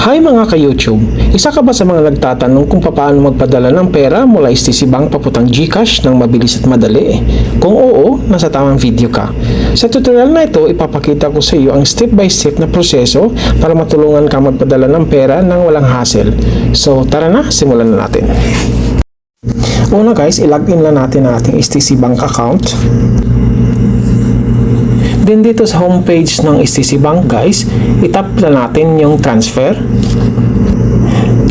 Hi mga ka-YouTube! Isa ka ba sa mga nagtatanong kung paano magpadala ng pera mula STC Bank paputang GCash ng mabilis at madali? Kung oo, nasa tamang video ka. Sa tutorial na ito, ipapakita ko sa iyo ang step-by-step na proseso para matulungan ka magpadala ng pera ng walang hassle. So tara na, simulan na natin. Una guys, ilagin na natin ang ating STC Bank account. Then dito sa homepage ng STC Bank guys, itap na natin yung transfer.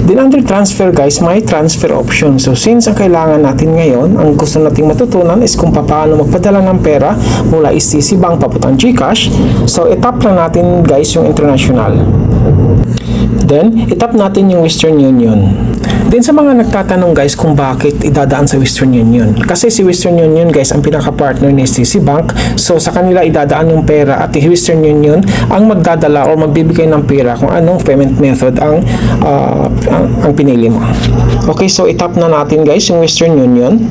Then under transfer guys, may transfer option. So since ang kailangan natin ngayon, ang gusto nating matutunan is kung paano magpadala ng pera mula STC Bank papuntang GCash. So itap lang natin guys yung international. Then, itap natin yung Western Union. Then sa mga nagtatanong guys kung bakit idadaan sa Western Union. Kasi si Western Union guys ang pinaka-partner ni STC Bank. So sa kanila idadaan yung pera at yung Western Union ang magdadala or magbibigay ng pera kung anong payment method ang, ah, ang, ang pinili mo. Okay, so itap na natin guys yung Western Union.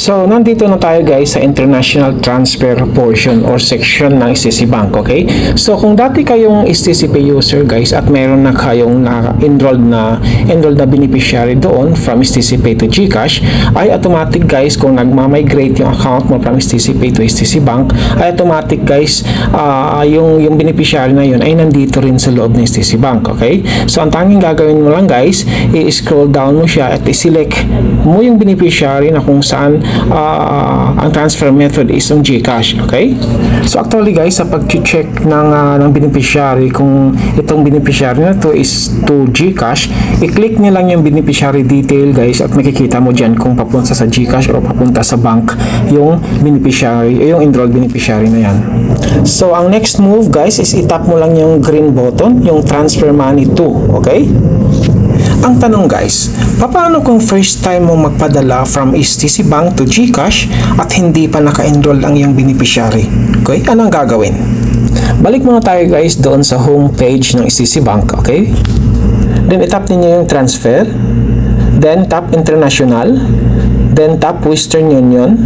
So, nandito na tayo guys sa international transfer portion or section ng STC Bank, okay? So, kung dati kayong STC Pay user guys at meron na kayong na-enrolled na enrolled na beneficiary doon from STC Pay to GCash, ay automatic guys kung nagma-migrate yung account mo from STC Pay to STC Bank, ay automatic guys ah, yung yung beneficiary na yun ay nandito rin sa loob ng STC Bank, okay? So, ang tanging gagawin mo lang guys, i-scroll down mo siya at i-select mo yung beneficiary na kung saan ah, ang transfer method is yung GCash, okay? So actually guys, sa pag-check ng, ah, ng beneficiary kung itong beneficiary na to is to GCash, i-click niyo lang yung beneficiary detail guys at makikita mo dyan kung papunta sa GCash o papunta sa bank yung beneficiary, eh, yung enrolled beneficiary na yan. So ang next move guys is itap mo lang yung green button, yung transfer money to, okay? Ang tanong guys, paano kung first time mo magpadala from STC Bank to GCash at hindi pa naka-enroll ang iyong beneficiary? Okay, anong gagawin? Balik muna tayo guys doon sa home page ng STC Bank, okay? Then itap ninyo yung transfer, then tap international, then tap Western Union,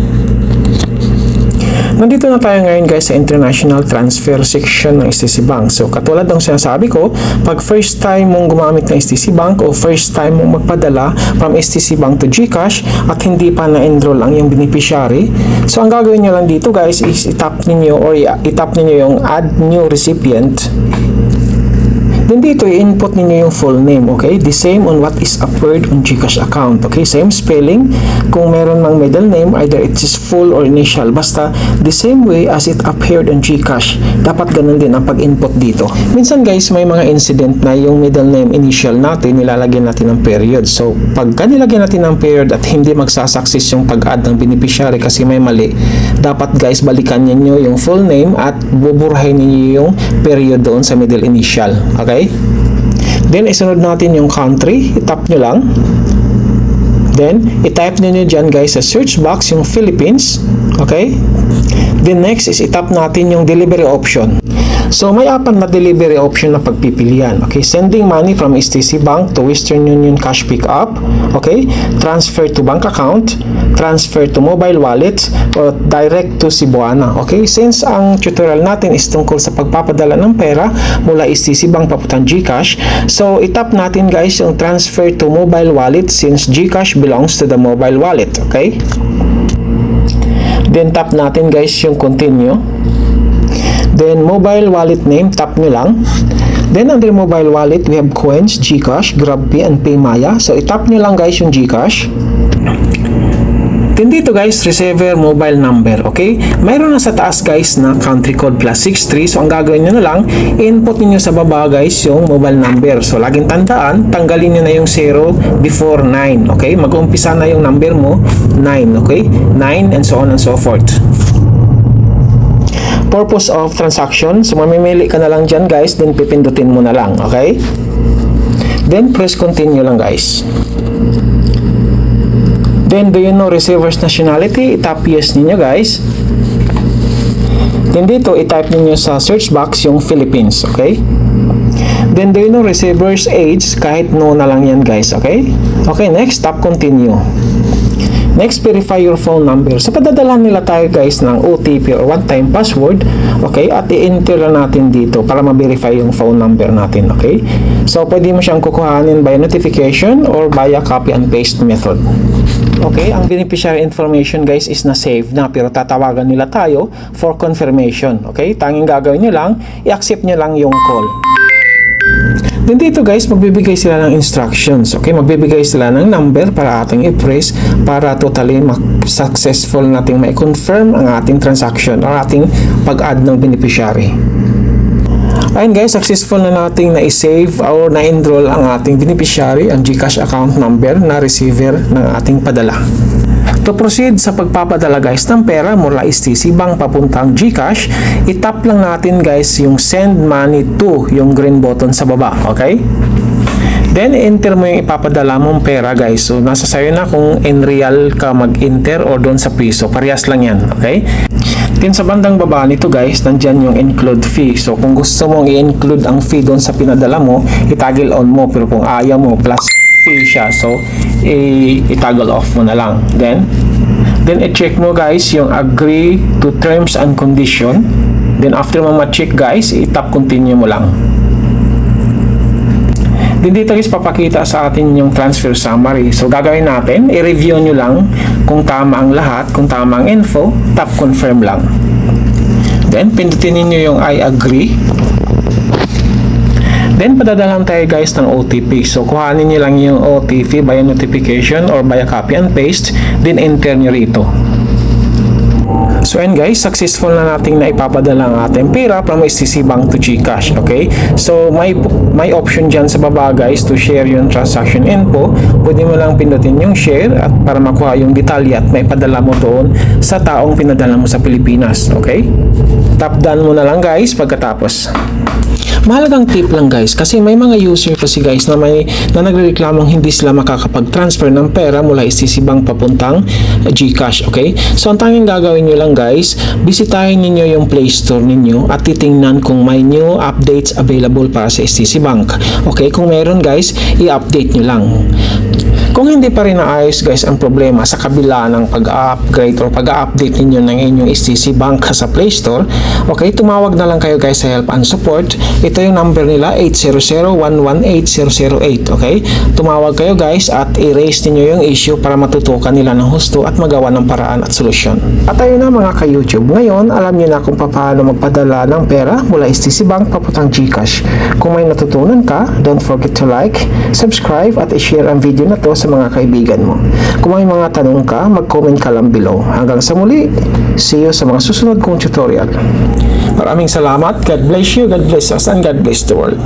Nandito na tayo ngayon guys sa international transfer section ng STC Bank. So katulad ng sinasabi ko, pag first time mong gumamit ng STC Bank o first time mong magpadala from STC Bank to GCash at hindi pa na-enroll ang iyong beneficiary, so ang gagawin nyo lang dito guys is itap ninyo or itap ninyo yung add new recipient Then dito, i-input ninyo yung full name, okay? The same on what is appeared on Gcash account, okay? Same spelling. Kung meron ng middle name, either it is full or initial. Basta, the same way as it appeared on Gcash. Dapat ganun din ang pag-input dito. Minsan guys, may mga incident na yung middle name initial natin, nilalagyan natin ng period. So, pagka nilagyan natin ng period at hindi magsasucceed yung pag-add ng beneficiary kasi may mali, dapat guys, balikan niyo yung full name at buburahin niyo yung period doon sa middle initial. Okay? Then, isunod natin yung country. Itap nyo lang. Then, itype nyo nyo dyan guys sa search box yung Philippines. Okay? Then, next is itap natin yung delivery option. So, may apat na delivery option na pagpipilian. Okay? Sending money from STC Bank to Western Union Cash Pickup. Okay? Transfer to bank account. Transfer to mobile wallet. O direct to Cebuana. Okay? Since ang tutorial natin is tungkol sa pagpapadala ng pera mula STC Bank papuntang GCash. So, itap natin guys yung transfer to mobile wallet since GCash belongs to the mobile wallet. Okay? Then, tap natin guys yung continue. Then, mobile wallet name, tap nyo lang. Then, under mobile wallet, we have Coins, Gcash, GrabPay, and PayMaya. So, itap nyo lang guys yung Gcash. Then dito guys, receiver mobile number, okay? Mayroon na sa taas guys na country code plus 63. So ang gagawin nyo na lang, input niyo sa baba guys yung mobile number. So laging tandaan, tanggalin nyo na yung 0 before 9, okay? Mag-umpisa na yung number mo, 9, okay? 9 and so on and so forth purpose of transaction. So, mamimili ka na lang dyan, guys. Then, pipindutin mo na lang. Okay? Then, press continue lang, guys. Then, do you know receiver's nationality? Itap yes ninyo, guys. Then, dito, itype ninyo sa search box yung Philippines. Okay? Then, do you know receiver's age? Kahit no na lang yan, guys. Okay? Okay, next, tap continue. Next, verify your phone number. So, padadala nila tayo guys ng OTP or one-time password. Okay? At i-enter natin dito para ma-verify yung phone number natin. Okay? So, pwede mo siyang kukuhanin by notification or via copy and paste method. Okay, ang beneficiary information guys is na save na pero tatawagan nila tayo for confirmation. Okay, tanging gagawin nyo lang, i-accept nyo lang yung call. Then dito guys, magbibigay sila ng instructions. Okay, magbibigay sila ng number para ating i-press para totally successful nating ma-confirm ang ating transaction or ating pag-add ng beneficiary. Ayun guys, successful na nating na-save or na-enroll ang ating beneficiary, ang GCash account number na receiver ng ating padala. To proceed sa pagpapadala guys ng pera mula STC Bank papuntang GCash, itap lang natin guys yung send money to, yung green button sa baba, okay? Then, enter mo yung ipapadala mong pera guys. So, nasa sayo na kung in real ka mag-enter or doon sa piso. Parehas lang yan, okay? Then, sa bandang baba nito guys, nandyan yung include fee. So, kung gusto mong i-include ang fee doon sa pinadala mo, itagil on mo. Pero kung ayaw mo, plus fee siya. So, itoggle off mo na lang. Then, then i-check mo guys yung agree to terms and condition. Then, after mo ma-check guys, i-tap continue mo lang. Then dito guys papakita sa atin yung transfer summary. So gagawin natin, i-review nyo lang kung tama ang lahat, kung tama ang info, tap confirm lang. Then pindutin niyo yung I agree. Then padadalan tayo guys ng OTP. So kuhanin niyo lang yung OTP via notification or via copy and paste, then enter niyo rito. So and guys, successful na nating na ipapadala ang ating pera from STC Bank to GCash, okay? So may may option diyan sa baba guys to share yung transaction info. Pwede mo lang pindutin yung share at para makuha yung detalye at may padala mo doon sa taong pinadala mo sa Pilipinas, okay? Tap done mo na lang guys pagkatapos. Mahalagang tip lang guys kasi may mga user kasi guys na may na nagrereklamong hindi sila makakapag-transfer ng pera mula STC Bank papuntang GCash, okay? So ang tanging gagawin nyo lang guys, bisitahin niyo yung Play Store ninyo at titingnan kung may new updates available para sa STC Bank. Okay, kung meron guys, i-update nyo lang. Kung hindi pa rin naayos guys ang problema sa kabila ng pag-upgrade or pag-update ninyo ng inyong STC Bank sa Play Store, okay, tumawag na lang kayo guys sa help and support. Ito yung number nila 800-118-008, okay? Tumawag kayo guys at i-raise ninyo yung issue para matutukan nila ng husto at magawa ng paraan at solusyon. At ayun na mga ka-YouTube, ngayon alam niyo na kung paano magpadala ng pera mula STC Bank papuntang GCash. Kung may natutunan ka, don't forget to like, subscribe at i-share ang video na to sa mga kaibigan mo. Kung may mga tanong ka, mag-comment ka lang below. Hanggang sa muli, see you sa mga susunod kong tutorial. Maraming salamat. God bless you, God bless us, and God bless the world.